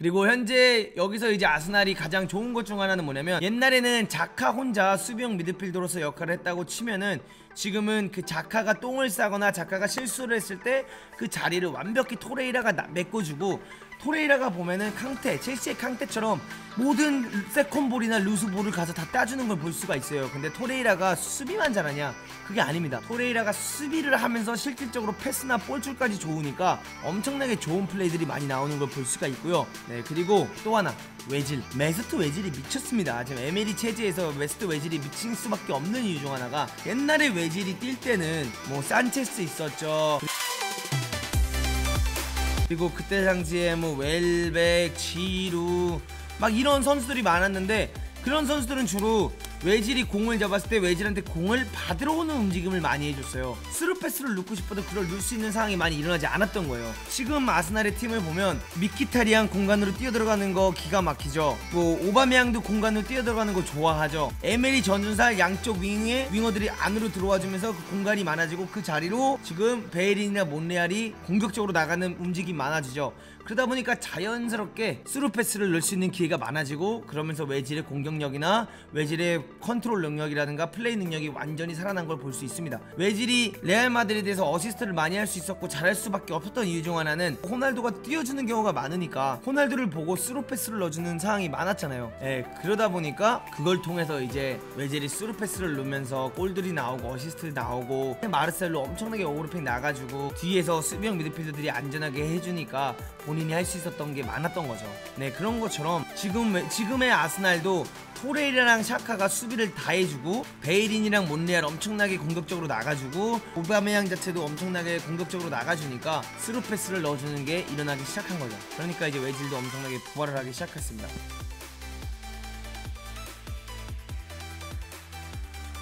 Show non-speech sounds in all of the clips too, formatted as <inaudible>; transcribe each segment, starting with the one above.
그리고 현재 여기서 이제 아스날이 가장 좋은 것 중 하나는 뭐냐면 옛날에는 자카 혼자 수비형 미드필더로서 역할을 했다고 치면은 지금은 그 자카가 똥을 싸거나 자카가 실수를 했을 때 그 자리를 완벽히 토레이라가 나- 메꿔주고 토레이라가 보면은 캉테, 첼시의 캉테처럼 모든 세컨볼이나 루스볼을 가서 다 따주는 걸 볼 수가 있어요. 근데 토레이라가 수비만 잘하냐? 그게 아닙니다. 토레이라가 수비를 하면서 실질적으로 패스나 볼줄까지 좋으니까 엄청나게 좋은 플레이들이 많이 나오는 걸 볼 수가 있고요. 네, 그리고 또 하나 외질. 메스트 외질이 미쳤습니다. 지금 에메리 체제에서 메스트 외질이 미친 수밖에 없는 이유 중 하나가 옛날에 외질이 뛸 때는 뭐 산체스 있었죠. 그리고 그때 당시에 뭐 웰백, 지루 막 이런 선수들이 많았는데 그런 선수들은 주로 외질이 공을 잡았을 때 외질한테 공을 받으러 오는 움직임을 많이 해줬어요. 스루 패스를 넣고 싶어도 그걸 넣을 수 있는 상황이 많이 일어나지 않았던 거예요. 지금 아스날의 팀을 보면 미키타리안 공간으로 뛰어들어가는 거 기가 막히죠. 뭐 오바메양도 공간으로 뛰어들어가는 거 좋아하죠. 에메리 전준살 양쪽 윙에 윙어들이 안으로 들어와주면서 그 공간이 많아지고 그 자리로 지금 베일린이나 몬레알이 공격적으로 나가는 움직임이 많아지죠. 그러다 보니까 자연스럽게 스루 패스를 넣을 수 있는 기회가 많아지고 그러면서 외질의 공격력이나 외질의 컨트롤 능력이라든가 플레이 능력이 완전히 살아난 걸 볼 수 있습니다. 외질이 레알 마드리드에서 어시스트를 많이 할 수 있었고 잘할 수밖에 없었던 이유 중 하나는 호날두가 뛰어주는 경우가 많으니까 호날두를 보고 스루 패스를 넣어주는 상황이 많았잖아요. 예, 그러다 보니까 그걸 통해서 이제 외질이 스루 패스를 넣으면서 골들이 나오고 어시스트 나오고 마르셀로 엄청나게 오버래핑 나가지고 뒤에서 수비형 미드필더들이 안전하게 해주니까 본인이 할 수 있었던 게 많았던 거죠. 네 그런 것처럼 지금 지금의 아스날도 토레이라랑 샤카가 수비를 다 해주고 베이린이랑 몬레알 엄청나게 공격적으로 나가주고 오바메양 자체도 엄청나게 공격적으로 나가주니까 스루 패스를 넣어주는 게 일어나기 시작한 거죠. 그러니까 이제 외질도 엄청나게 부활을 하기 시작했습니다.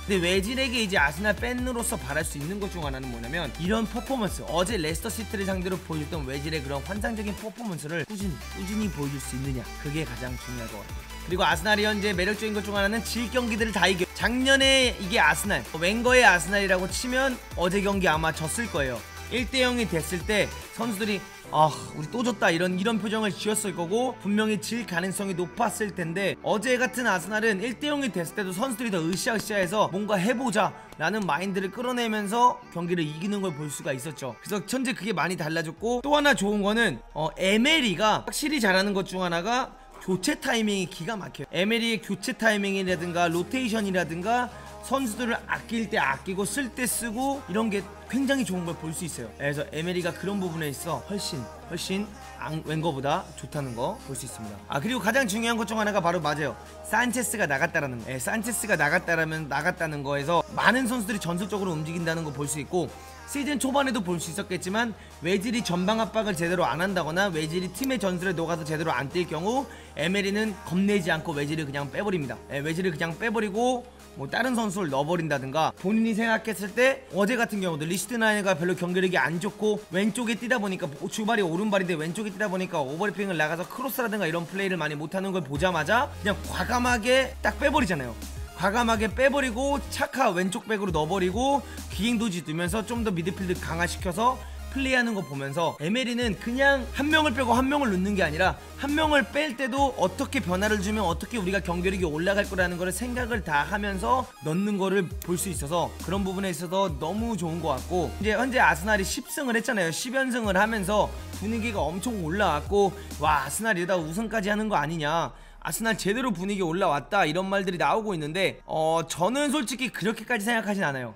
근데 외질에게 이제 아스날 팬으로서 바랄 수 있는 것 중 하나는 뭐냐면 이런 퍼포먼스 어제 레스터 시티를 상대로 보여줬던 외질의 그런 환상적인 퍼포먼스를 꾸준히 꾸준히 보여줄 수 있느냐 그게 가장 중요할 것 같아요 그리고 아스날이 현재 매력적인 것 중 하나는 질 경기들을 다 이겨. 작년에 이게 아스날 웬거의 아스날이라고 치면 어제 경기 아마 졌을 거예요. 1대0이 됐을 때 선수들이 아 우리 또 졌다. 이런 이런 표정을 지었을 거고 분명히 질 가능성이 높았을 텐데 어제 같은 아스날은 1대0이 됐을 때도 선수들이 더 으쌰으쌰해서 뭔가 해보자 라는 마인드를 끌어내면서 경기를 이기는 걸 볼 수가 있었죠. 그래서 현재 그게 많이 달라졌고 또 하나 좋은 거는 어, 에메리가 확실히 잘하는 것 중 하나가 교체 타이밍이 기가 막혀요. 에메리의 교체 타이밍이라든가 로테이션이라든가 선수들을 아낄 때 아끼고 쓸 때 쓰고 이런 게 굉장히 좋은 걸 볼 수 있어요. 그래서 에메리가 그런 부분에 있어 훨씬 훨씬 앙, 웬거보다 좋다는 거 볼 수 있습니다. 아 그리고 가장 중요한 것 중 하나가 바로 맞아요. 산체스가 나갔다라는 거. 예, 산체스가 나갔다라면 나갔다는 거에서 많은 선수들이 전술적으로 움직인다는 거 볼 수 있고 시즌 초반에도 볼 수 있었겠지만 외질이 전방 압박을 제대로 안 한다거나 외질이 팀의 전술에 녹아서 제대로 안 뛸 경우 에메리는 겁내지 않고 외질을 그냥 빼버립니다. 예, 외질을 그냥 빼버리고 뭐 다른 선수를 넣어버린다든가 본인이 생각했을 때 어제 같은 경우도 리스트나이가 별로 경기력이 안 좋고 왼쪽에 뛰다 보니까 주발이 오른발인데 왼쪽에 뛰다 보니까 오버래핑을 나가서 크로스라든가 이런 플레이를 많이 못하는 걸 보자마자 그냥 과감하게 딱 빼버리잖아요. 과감하게 빼버리고 차카 왼쪽 백으로 넣어버리고 기행도지 두면서 좀 더 미드필드 강화시켜서 플레이하는 거 보면서 에메리는 그냥 한 명을 빼고 한 명을 넣는 게 아니라 한 명을 뺄 때도 어떻게 변화를 주면 어떻게 우리가 경기력이 올라갈 거라는 거를 생각을 다 하면서 넣는 거를 볼 수 있어서 그런 부분에 있어서 너무 좋은 것 같고 이제 현재 아스날이 10승을 했잖아요. 10연승을 하면서 분위기가 엄청 올라왔고 와 아스날 이러다 우승까지 하는 거 아니냐. 아스날 제대로 분위기 올라왔다. 이런 말들이 나오고 있는데 어 저는 솔직히 그렇게까지 생각하진 않아요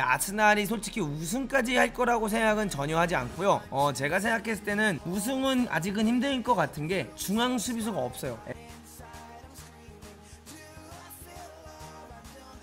아스날이 솔직히 우승까지 할 거라고 생각은 전혀 하지 않고요. 어, 제가 생각했을 때는 우승은 아직은 힘들 것 같은 게 중앙 수비수가 없어요.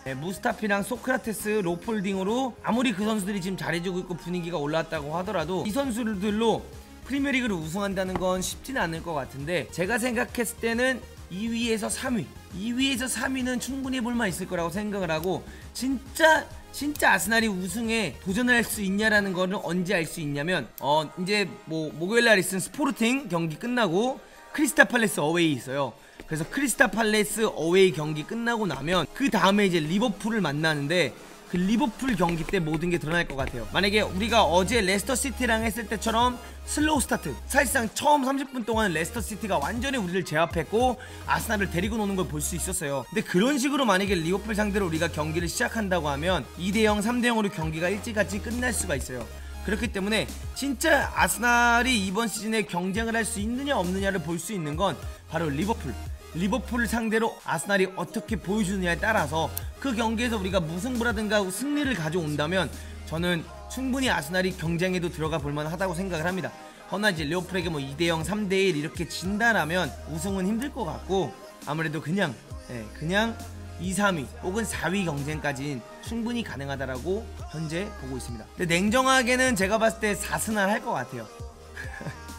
네, 무스타피랑 소크라테스, 로폴딩으로 아무리 그 선수들이 지금 잘해주고 있고 분위기가 올랐다고 하더라도 이 선수들로 프리미어리그를 우승한다는 건 쉽지는 않을 것 같은데 제가 생각했을 때는 2위에서 3위 2위에서 3위는 충분히 볼만 있을 거라고 생각을 하고 진짜 진짜 아스날이 우승에 도전할 수 있냐라는 거는 언제 알 수 있냐면 어 이제 뭐 목요일날 있은 스포르팅 경기 끝나고 크리스타 팔레스 어웨이 있어요. 그래서 크리스타 팔레스 어웨이 경기 끝나고 나면 그 다음에 이제 리버풀을 만나는데 그 리버풀 경기 때 모든 게 드러날 것 같아요. 만약에 우리가 어제 레스터 시티랑 했을 때처럼 슬로우 스타트 사실상 처음 30분 동안 레스터 시티가 완전히 우리를 제압했고 아스날을 데리고 노는 걸 볼 수 있었어요. 근데 그런 식으로 만약에 리버풀 상대로 우리가 경기를 시작한다고 하면 2대0, 3대0으로 경기가 일찌감치 끝날 수가 있어요. 그렇기 때문에 진짜 아스날이 이번 시즌에 경쟁을 할 수 있느냐 없느냐를 볼 수 있는 건 바로 리버풀. 리버풀 상대로 아스날이 어떻게 보여주느냐에 따라서 그 경기에서 우리가 무승부라든가 승리를 가져온다면 저는 충분히 아스날이 경쟁에도 들어가 볼만 하다고 생각을 합니다. 허나 이제 리버풀에게 뭐 2대0, 3대1 이렇게 진다라면 우승은 힘들 것 같고 아무래도 그냥 예, 그냥 2, 3위 혹은 4위 경쟁까지는 충분히 가능하다라고 현재 보고 있습니다. 근데 냉정하게는 제가 봤을 때 4승을 할 것 같아요.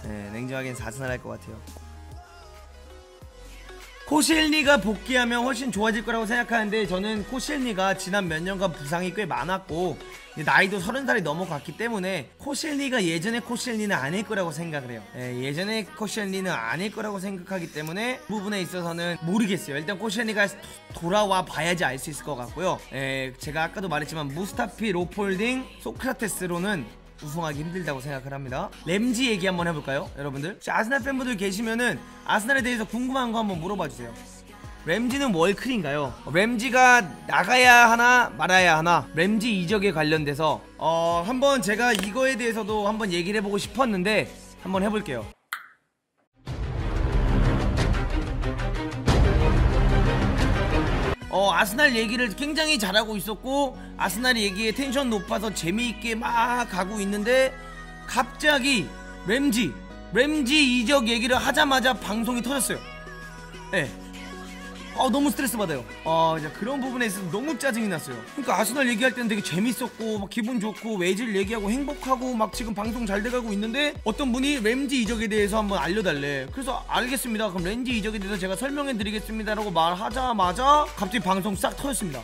네, <laughs> 냉정하게는 4승을 할 것 같아요. 코실니가 복귀하면 훨씬 좋아질 거라고 생각하는데 저는 코실니가 지난 몇 년간 부상이 꽤 많았고 나이도 서른 살이 넘어갔기 때문에 코실니가 예전의 코실니는 아닐 거라고 생각을 해요. 예, 전의 코실니는 아닐 거라고 생각하기 때문에 그 부분에 있어서는 모르겠어요. 일단 코실니가 돌아와 봐야지 알 수 있을 것 같고요. 예, 제가 아까도 말했지만 무스타피, 로폴딩, 소크라테스로는 우승하기 힘들다고 생각을 합니다. 램지 얘기 한번 해볼까요, 여러분들? 혹시 아스날 팬분들 계시면은 아스날에 대해서 궁금한 거 한번 물어봐 주세요. 램지는 월클인가요? 램지가 나가야 하나 말아야 하나? 램지 이적에 관련돼서 어 한번 제가 이거에 대해서도 한번 얘기를 해보고 싶었는데 한번 해볼게요. 어 아스날 얘기를 굉장히 잘하고 있었고 아스날 얘기에 텐션 높아서 재미있게 막 가고 있는데 갑자기 램지 램지 이적 얘기를 하자마자 방송이 터졌어요. 예. 네. 아 너무 스트레스 받아요. 아 이제 그런 부분에 있어서 너무 짜증이 났어요. 그러니까 아스날 얘기할 때는 되게 재밌었고 막 기분 좋고 외질 얘기하고 행복하고 막 지금 방송 잘 돼가고 있는데 어떤 분이 램지 이적에 대해서 한번 알려달래. 그래서 알겠습니다. 그럼 램지 이적에 대해서 제가 설명해드리겠습니다라고 말하자마자 갑자기 방송 싹 터졌습니다.